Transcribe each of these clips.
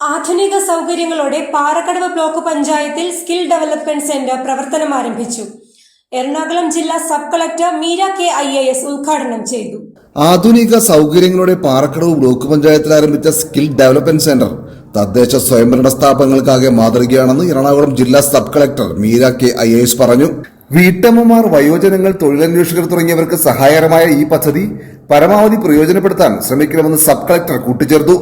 ആധുനിക സൗകര്യങ്ങളോടെ പാറക്കടവ് ബ്ലോക്ക് പഞ്ചായത്തിൽ സ്കിൽ ഡെവലപ്മെന്റ് സെന്റർ പ്രവർത്തനം ആരംഭിച്ചു. എറണാകുളം ജില്ലാ sub collector Meera K I A S ഉദ്ഘാടനം ചെയ്തു. ആധുനിക സൗകര്യങ്ങളോടെ പാറക്കടവ് ബ്ലോക്ക് പഞ്ചായത്തിൽ ആരംഭിച്ച സ്കിൽ ഡെവലപ്മെന്റ് സെന്റർ തദ്ദേശ സ്വയംഭരണ സ്ഥാപനങ്ങൾക്കാകെ മാതൃകയാണെന്ന് എറണാകുളം ജില്ലാ sub collector Meera K I S പറഞ്ഞു. വീട്ടമ്മമാർ വയോജനങ്ങൾ തൊഴിലന്വേഷകർ തുടങ്ങിയവർക്ക് സഹായകരമായ ഈ പദ്ധതി പരമാവധി പ്രയോജനപ്പെടുത്താൻ ശ്രമിക്കണമെന്ന് സബ് കളക്ടർ കൂട്ടിച്ചേർത്തു.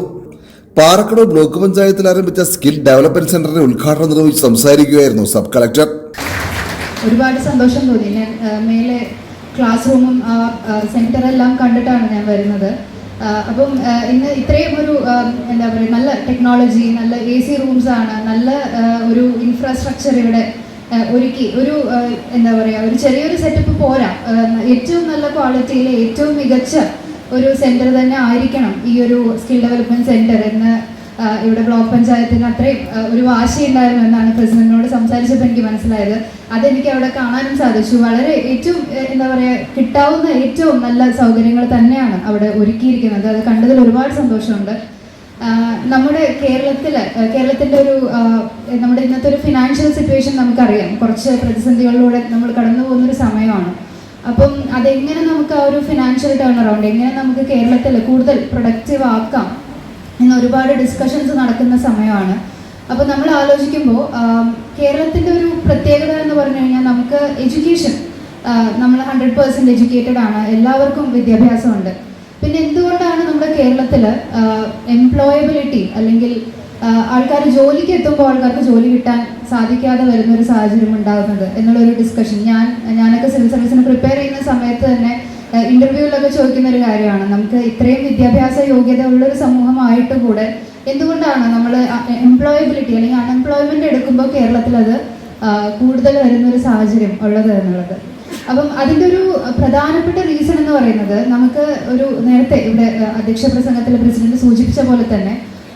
പാറക്കടവ് ബ്ലോക്ക് പഞ്ചായത്തിൽ ആരംഭിച്ച സ്കിൽ ഡെവലപ്മെന്റ് സെന്ററിന്റെ ഉദ്ഘാടനം നിർവഹിച്ച് സംസാരിക്കുകയായിരുന്നു സബ് കളക്ടർ. ഒരുപാട് സന്തോഷം തോന്നി. ഞാൻ മേലെ ക്ലാസ് റൂമും ആ സെന്ററെല്ലാം കണ്ടിട്ടാണ് ഞാൻ വരുന്നത്. അപ്പം ഇന്ന് ഇത്രയും ഒരു എന്താ പറയുക നല്ല ടെക്നോളജി നല്ല എ സി റൂംസ് ആണ് നല്ല ഒരു ഇൻഫ്രാസ്ട്രക്ചർ ഇവിടെ ഒരുക്കി ഒരു എന്താ പറയുക ഒരു ചെറിയൊരു സെറ്റപ്പ് പോരാ. ഏറ്റവും നല്ല ക്വാളിറ്റിയിൽ ഏറ്റവും മികച്ച ഒരു സെന്റർ തന്നെ ആയിരിക്കണം ഈ ഒരു സ്കിൽ ഡെവലപ്മെന്റ് സെന്റർ എന്ന് ഇവിടെ ബ്ലോക്ക് പഞ്ചായത്തിന് അത്രയും ഒരു ഒരു വാശിയുണ്ടായിരുന്നു എന്നാണ് പ്രസിഡന്റിനോട് സംസാരിച്ചപ്പോൾ എനിക്ക് മനസ്സിലായത്. അതെനിക്ക് അവിടെ കാണാനും സാധിച്ചു. വളരെ ഏറ്റവും എന്താ പറയുക കിട്ടാവുന്ന ഏറ്റവും നല്ല സൗകര്യങ്ങൾ തന്നെയാണ് അവിടെ ഒരുക്കിയിരിക്കുന്നത്. അത് കണ്ടതിൽ ഒരുപാട് സന്തോഷമുണ്ട്. നമ്മുടെ കേരളത്തിൽ കേരളത്തിന്റെ ഒരു നമ്മുടെ ഇന്നത്തെ ഒരു ഫിനാൻഷ്യൽ സിറ്റുവേഷൻ നമുക്കറിയാം. കുറച്ച് പ്രതിസന്ധികളിലൂടെ നമ്മൾ കടന്നു പോകുന്നൊരു സമയമാണ്. അപ്പം അതെങ്ങനെ നമുക്ക് ആ ഒരു ഫിനാൻഷ്യൽ ടേൺ അറൗണ്ട് എങ്ങനെ നമുക്ക് കേരളത്തിൽ കൂടുതൽ പ്രൊഡക്റ്റീവ് ആക്കാം എന്ന് ഒരുപാട് ഡിസ്കഷൻസ് നടക്കുന്ന സമയമാണ്. അപ്പോൾ നമ്മൾ ആലോചിക്കുമ്പോൾ കേരളത്തിന്റെ ഒരു പ്രത്യേകത എന്ന് പറഞ്ഞു കഴിഞ്ഞാൽ നമുക്ക് എഡ്യൂക്കേഷൻ നമ്മൾ ഹൺഡ്രഡ് പേഴ്സന്റ് എഡ്യൂക്കേറ്റഡ് ആണ് എല്ലാവർക്കും വിദ്യാഭ്യാസമുണ്ട്. പിന്നെ എന്തുകൊണ്ടാണ് നമ്മുടെ കേരളത്തിൽ എംപ്ലോയബിലിറ്റി അല്ലെങ്കിൽ ആൾക്കാർ ജോലിക്ക് എത്തുമ്പോൾ ആൾക്കാർക്ക് ജോലി കിട്ടാൻ സാധിക്കാതെ വരുന്ന ഒരു സാഹചര്യം ഉണ്ടാകുന്നത് എന്നുള്ളൊരു ഡിസ്കഷൻ ഞാൻ ഞാനൊക്കെ സിവിൽ സർവീസിന് പ്രിപ്പയർ ചെയ്യുന്ന സമയത്ത് തന്നെ ഇന്റർവ്യൂവിലൊക്കെ ചോദിക്കുന്ന ഒരു കാര്യമാണ്. നമുക്ക് ഇത്രയും വിദ്യാഭ്യാസ യോഗ്യത ഉള്ളൊരു സമൂഹമായിട്ട് കൂടെ എന്തുകൊണ്ടാണ് നമ്മൾ എംപ്ലോയബിലിറ്റി അല്ലെങ്കിൽ അൺഎംപ്ലോയ്മെന്റ് എടുക്കുമ്പോൾ കേരളത്തിൽ അത് കൂടുതൽ വരുന്ന ഒരു സാഹചര്യം ഉള്ളത് എന്നുള്ളത്? അപ്പം അതിന്റെ ഒരു പ്രധാനപ്പെട്ട റീസൺ എന്ന് പറയുന്നത് നമുക്ക് ഒരു നേരത്തെ ഇവിടെ അധ്യക്ഷ പ്രസംഗത്തിൽ പ്രസിഡന്റ് സൂചിപ്പിച്ച പോലെ തന്നെ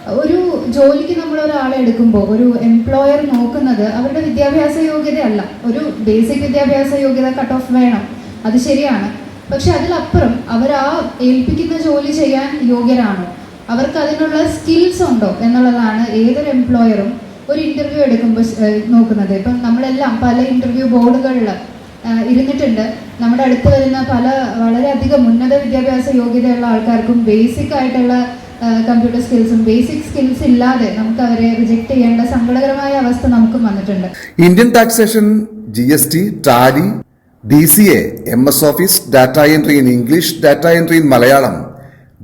ഒരു ജോലിക്ക് നമ്മൾ ഒരാളെ എടുക്കുമ്പോൾ ഒരു എംപ്ലോയർ നോക്കുന്നത് അവരുടെ വിദ്യാഭ്യാസ യോഗ്യതയല്ല. ഒരു ബേസിക് വിദ്യാഭ്യാസ യോഗ്യത കട്ട് ഓഫ് വേണം. അത് ശരിയാണ്. പക്ഷെ അതിലപ്പുറം അവർ ആ ഏൽപ്പിക്കുന്ന ജോലി ചെയ്യാൻ യോഗ്യരാണോ. അവർക്ക് അതിനുള്ള സ്കിൽസ് ഉണ്ടോ എന്നുള്ളതാണ് ഏതൊരു എംപ്ലോയറും ഒരു ഇന്റർവ്യൂ എടുക്കുമ്പോൾ നോക്കുന്നത്. ഇപ്പം നമ്മളെല്ലാം പല ഇന്റർവ്യൂ ബോർഡുകളിൽ ഇരുന്നിട്ടുണ്ട്. നമ്മുടെ അടുത്ത് വരുന്ന പല വളരെയധികം ഉന്നത വിദ്യാഭ്യാസ യോഗ്യതയുള്ള ആൾക്കാർക്കും ബേസിക് ആയിട്ടുള്ള കമ്പ്യൂട്ടർ സ്കിൽസും ബേസിക് സ്കിൽസ് ഇല്ലാതെ നമുക്ക് അവരെ റിജക്ട് ചെയ്യേണ്ട സങ്കടകരമായ അവസ്ഥ നമുക്കും വന്നിട്ടുണ്ട്. Indian taxation G S T Tally D C A M S office data entry in English data entry in Malayalam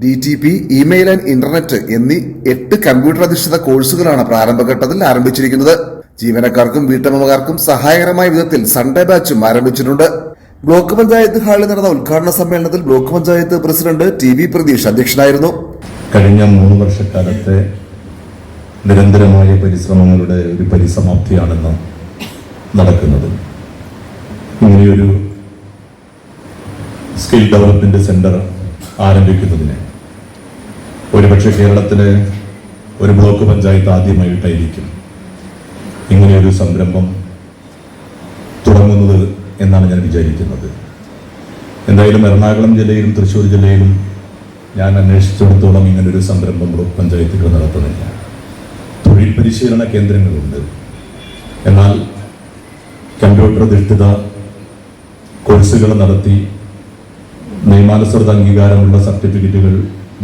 D T P email and internet എന്നീ എട്ട് കമ്പ്യൂട്ടർ അധിഷ്ഠിത കോഴ്സുകളാണ് പ്രാരംഭഘട്ടത്തിൽ ആരംഭിച്ചിരിക്കുന്നത്. ജീവനക്കാർക്കും വീട്ടമ്മമാർക്കും സഹായകരമായ വിധത്തിൽ സൺഡേ ബാച്ചും ആരംഭിച്ചിട്ടുണ്ട്. ബ്ലോക്ക് പഞ്ചായത്ത് ഹാളിൽ നടന്ന ഉദ്ഘാടന സമ്മേളനത്തിൽ block panchayat president T V Pratheesh അധ്യക്ഷനായിരുന്നു. കഴിഞ്ഞ മൂന്ന് വർഷക്കാലത്തെ നിരന്തരമായ പരിശ്രമങ്ങളുടെ ഒരു പരിസമാപ്തിയാണെന്ന് നടക്കുന്നത്. ഇങ്ങനെയൊരു സ്കിൽ ഡെവലപ്മെന്റ് സെന്റർ ആരംഭിക്കുന്നതിന് ഒരുപക്ഷെ കേരളത്തിലെ ഒരു ബ്ലോക്ക് പഞ്ചായത്ത് ആദ്യമായിട്ടായിരിക്കും ഇങ്ങനെയൊരു സംരംഭം തുടങ്ങുന്നത് എന്നാണ് ഞാൻ വിചാരിക്കുന്നത്. എന്തായാലും എറണാകുളം ജില്ലയിലും തൃശ്ശൂർ ജില്ലയിലും ഞാൻ അന്വേഷിച്ചിടത്തോളം ഇങ്ങനൊരു സംരംഭം ബ്ലോക്ക് പഞ്ചായത്തുകൾ നടത്തുന്നില്ല. തൊഴിൽ പരിശീലന കേന്ദ്രങ്ങളുണ്ട്. എന്നാൽ കമ്പ്യൂട്ടർ അധിഷ്ഠിത കോഴ്സുകൾ നടത്തി നിയമാനുസൃത അംഗീകാരമുള്ള സർട്ടിഫിക്കറ്റുകൾ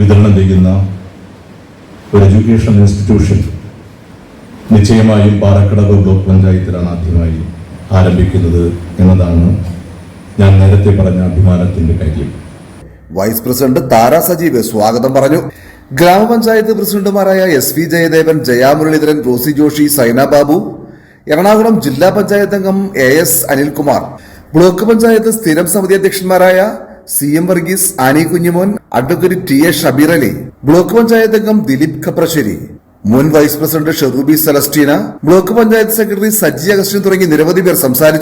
വിതരണം ചെയ്യുന്ന ഒരു എഡ്യൂക്കേഷൻ ഇൻസ്റ്റിറ്റ്യൂഷൻ നിശ്ചയമായും പാറക്കടവ് ബ്ലോക്ക് പഞ്ചായത്തിലാണ് ആദ്യമായി ആരംഭിക്കുന്നത്. എന്നതാണ് ഞാൻ നേരത്തെ പറഞ്ഞ അഭിമാനത്തിന്റെ കാര്യം. വൈസ് പ്രസിഡന്റ് താര സജീവ് സ്വാഗതം പറഞ്ഞു. ഗ്രാമപഞ്ചായത്ത് പ്രസിഡന്റുമാരായ S V Jayadevan Jayamuraleedharan Rosy Joshi Saina Babu Ernakulam ജില്ലാ പഞ്ചായത്ത് അംഗം A S Anilkumar block panchayat സ്ഥിരം സമിതി അധ്യക്ഷന്മാരായ C M Varghese Annie Kunjumon advocate T A Shabeer Ali block panchayat അംഗം ദിലീപ് ഖപ്രശ്ശേരി മുൻ vice president Sheruby Celestina block panchayat secretary Saji Augustine തുടങ്ങി നിരവധി പേർ സംസാരിച്ചു.